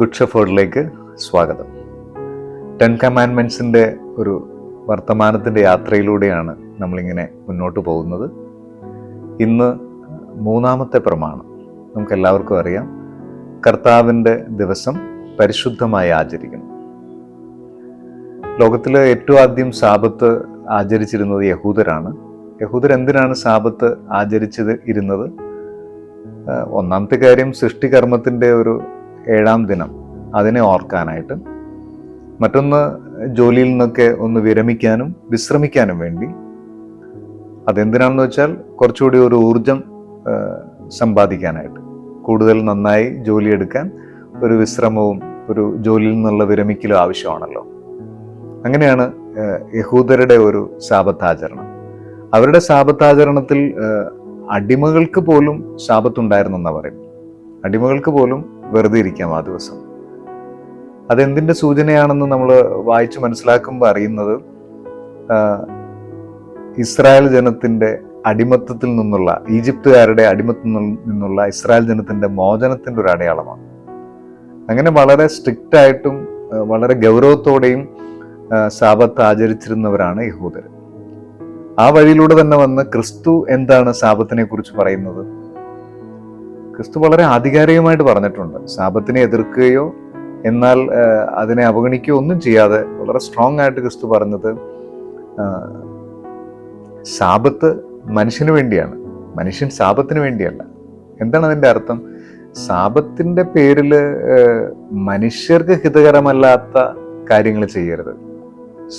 Good ഷെഫേർഡിലേക്ക് സ്വാഗതം. Ten കമാൻമെൻസിന്റെ ഒരു വർത്തമാനത്തിന്റെ യാത്രയിലൂടെയാണ് നമ്മളിങ്ങനെ മുന്നോട്ട് പോകുന്നത്. ഇന്ന് മൂന്നാമത്തെ പ്രമാണം നമുക്ക് എല്ലാവർക്കും അറിയാം. കർത്താവിന്റെ ദിവസം പരിശുദ്ധമായി ആചരിക്കണം ലോകത്തിൽ ഏറ്റവും ആദ്യം സാപത്ത് ആചരിച്ചിരുന്നത് യഹൂദരാണ്. യഹൂദർ എന്തിനാണ് സാപത്ത് ആചരിച്ചത് ഇരുന്നത്? ഒന്നാമത്തെ കാര്യം സൃഷ്ടികർമ്മത്തിന്റെ ഒരു ഏഴാം ദിനം. അതിനെ ഓർക്കാനായിട്ട് മറ്റൊന്ന് ജോലിയിൽ നിന്നൊക്കെ ഒന്ന് വിരമിക്കാനും വിശ്രമിക്കാനും വേണ്ടി അതെന്തിനാണെന്ന് വെച്ചാൽ കുറച്ചുകൂടി ഒരു ഊർജം സമ്പാദിക്കാനായിട്ട്. കൂടുതൽ നന്നായി ജോലി എടുക്കാൻ ഒരു വിശ്രമവും ഒരു ജോലിയിൽ നിന്നുള്ള വിരമിക്കലും ആവശ്യമാണല്ലോ. അങ്ങനെയാണ് യഹൂദരുടെ ഒരു ശാപത്താചരണം. അവരുടെ ശാപത്താചരണത്തിൽ അടിമകൾക്ക് പോലും ശാപത്തുണ്ടായിരുന്നെന്നാ പറയും അടിമകൾക്ക് പോലും വെറുതെ ഇരിക്കാം ആ ദിവസം. അതെന്തിന്റെ സൂചനയാണെന്ന് നമ്മൾ വായിച്ച് മനസ്സിലാക്കുമ്പോൾ അറിയുന്നത് ഇസ്രായേൽ ജനത്തിന്റെ അടിമത്തത്തിൽ നിന്നുള്ള ഈജിപ്തുകാരുടെ അടിമത്തിൽ നിന്നുള്ള ഇസ്രായേൽ ജനത്തിന്റെ മോചനത്തിന്റെ ഒരു അടയാളമാണ്. അങ്ങനെ വളരെ സ്ട്രിക്റ്റ് ആയിട്ടും വളരെ ഗൗരവത്തോടെയും സാപത്ത് ആചരിച്ചിരുന്നവരാണ് യഹൂദർ ആ വഴിയിലൂടെ തന്നെ വന്ന് ക്രിസ്തു എന്താണ് സാപത്തിനെ കുറിച്ച് പറയുന്നത്? ക്രിസ്തു വളരെ ആധികാരികമായിട്ട് പറഞ്ഞിട്ടുണ്ട്. ശാപത്തിനെ എതിർക്കുകയോ എന്നാൽ അതിനെ അവഗണിക്കുകയോ ഒന്നും ചെയ്യാതെ വളരെ സ്ട്രോങ് ആയിട്ട് ക്രിസ്തു പറഞ്ഞത് ശാപത്ത് മനുഷ്യന് വേണ്ടിയാണ്. മനുഷ്യൻ ശാപത്തിന് വേണ്ടിയല്ല. എന്താണ് അതിന്റെ അർത്ഥം? ശാപത്തിന്റെ പേരിൽ മനുഷ്യർക്ക് ഹിതകരമല്ലാത്ത കാര്യങ്ങൾ ചെയ്യരുത്.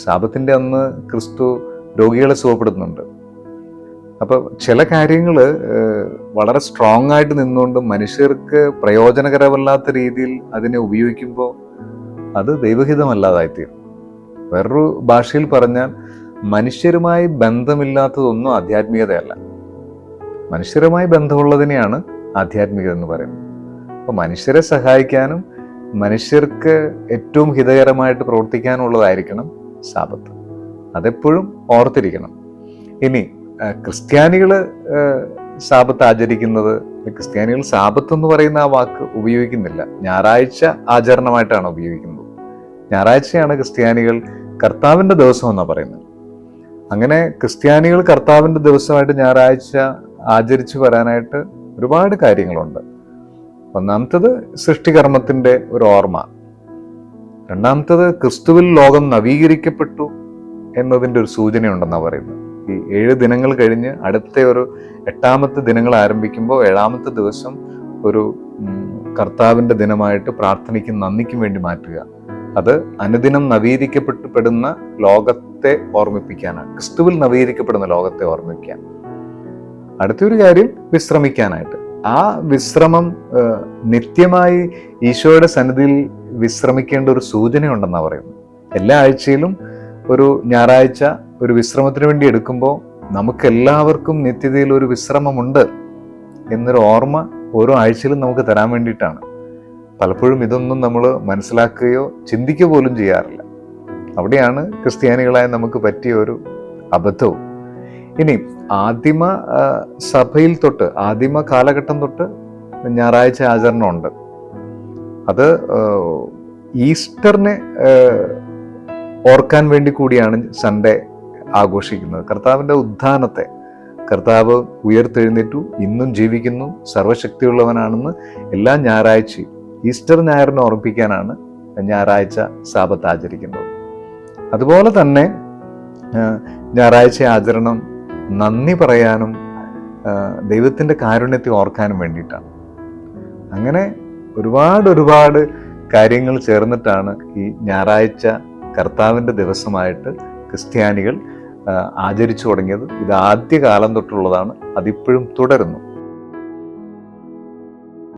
ശാപത്തിന്റെ അന്ന് ക്രിസ്തു രോഗികളെ സുഖപ്പെടുത്തുന്നുണ്ട്. അപ്പൊ ചില കാര്യങ്ങൾ വളരെ സ്ട്രോങ് ആയിട്ട് നിന്നുകൊണ്ട് മനുഷ്യർക്ക് പ്രയോജനകരമല്ലാത്ത രീതിയിൽ അതിനെ ഉപയോഗിക്കുമ്പോൾ അത് ദൈവഹിതമല്ലാതായിത്തീരും. വേറൊരു ഭാഷയിൽ പറഞ്ഞാൽ മനുഷ്യരുമായി ബന്ധമില്ലാത്തതൊന്നും ആധ്യാത്മികതയല്ല. മനുഷ്യരുമായി ബന്ധമുള്ളതിനെയാണ് ആധ്യാത്മികത എന്ന് പറയുന്നത്. അപ്പോൾ മനുഷ്യരെ സഹായിക്കാനും മനുഷ്യർക്ക് ഏറ്റവും ഹിതകരമായിട്ട് പ്രവർത്തിക്കാനുള്ളതായിരിക്കണം സാപത്ത്. അതെപ്പോഴും ഓർത്തിരിക്കണം. ഇനി ആ, സാപത്ത് ആചരിക്കുന്നത് ക്രിസ്ത്യാനികൾ സാപത്ത് എന്ന് പറയുന്ന ആ വാക്ക് ഉപയോഗിക്കുന്നില്ല. ഞായറാഴ്ച ആചരണമായിട്ടാണ് ഉപയോഗിക്കുന്നത്. ഞായറാഴ്ചയാണ് ക്രിസ്ത്യാനികൾ കർത്താവിന്റെ ദിവസം എന്നാണ് പറയുന്നത്. അങ്ങനെ ക്രിസ്ത്യാനികൾ കർത്താവിന്റെ ദിവസമായിട്ട് ഞായറാഴ്ച ആചരിച്ചു വരാനായിട്ട് ഒരുപാട് കാര്യങ്ങളുണ്ട്. ഒന്നാമത്തത് സൃഷ്ടികർമ്മത്തിന്റെ ഒരു ഓർമ്മ. രണ്ടാമത്തത് ക്രിസ്തുവിൽ ലോകം നവീകരിക്കപ്പെട്ടു എന്നതിന്റെ ഒരു സൂചനയുണ്ടെന്നാണ് പറയുന്നത്. ഈ ഏഴ് ദിനങ്ങൾ കഴിഞ്ഞ് അടുത്ത ഒരു എട്ടാമത്തെ ദിനങ്ങൾ ആരംഭിക്കുമ്പോൾ ഏഴാമത്തെ ദിവസം ഒരു കർത്താവിന്റെ ദിനമായിട്ട് പ്രാർത്ഥനയ്ക്കും നന്ദിക്കും വേണ്ടി മാറ്റുക. അത് അനുദിനം നവീകരിക്കപ്പെട്ടുപെടുന്ന ലോകത്തെ ഓർമ്മിപ്പിക്കാനാണ്. ക്രിസ്തുവിൽ നവീകരിക്കപ്പെടുന്ന ലോകത്തെ ഓർമ്മിക്കാൻ അടുത്തൊരു കാര്യം വിശ്രമിക്കാനായിട്ട്. ആ വിശ്രമം നിത്യമായി ഈശോയുടെ സന്നിധിയിൽ വിശ്രമിക്കേണ്ട ഒരു സൂചനയുണ്ടെന്നാണ് പറയുന്നത്. എല്ലാ ആഴ്ചയിലും ഒരു ഞായറാഴ്ച ഒരു വിശ്രമത്തിന് വേണ്ടി എടുക്കുമ്പോൾ നമുക്ക് എല്ലാവർക്കും നിത്യതയിൽ ഒരു വിശ്രമമുണ്ട് എന്നൊരു ഓർമ്മ ഓരോ ആഴ്ചയിലും നമുക്ക് തരാൻ വേണ്ടിയിട്ടാണ്. പലപ്പോഴും ഇതൊന്നും നമ്മൾ മനസ്സിലാക്കുകയോ ചിന്തിക്കുക പോലും ചെയ്യാറില്ല. അവിടെയാണ് ക്രിസ്ത്യാനികളായ നമുക്ക് പറ്റിയ ഒരു അബദ്ധവും. ഇനി ആദിമ സഭയിൽ തൊട്ട് ആദിമ കാലഘട്ടം തൊട്ട് ഞായറാഴ്ച ആചരണമുണ്ട്. അത് ഈസ്റ്ററിനെ ഓർക്കാൻ വേണ്ടി കൂടിയാണ് സൺഡേ ആഘോഷിക്കുന്നത്. കർത്താവിന്റെ ഉദ്ധാനത്തെ കർത്താവ് ഉയർത്തെഴുന്നേറ്റു ഇന്നും ജീവിക്കുന്നു സർവശക്തിയുള്ളവനാണെന്ന് എല്ലാ ഞായറാഴ്ചയും ഈസ്റ്റർ ഞായറിനെ ഓർമ്മിപ്പിക്കാനാണ് ഞായറാഴ്ച സാപത്ത് ആചരിക്കുന്നത്. അതുപോലെ തന്നെ ഞായറാഴ്ച ആചരണം നന്ദി പറയാനും ദൈവത്തിന്റെ കാരുണ്യത്തെ ഓർക്കാനും വേണ്ടിയിട്ടാണ്. അങ്ങനെ ഒരുപാട് ഒരുപാട് കാര്യങ്ങൾ ചേർന്നിട്ടാണ് ഈ ഞായറാഴ്ച കർത്താവിന്റെ ദിവസമായിട്ട് ക്രിസ്ത്യാനികൾ ആചരിച്ചു തുടങ്ങിയത്. ഇത് ആദ്യകാലം തൊട്ടുള്ളതാണ്. അതിപ്പോഴും തുടരുന്നു.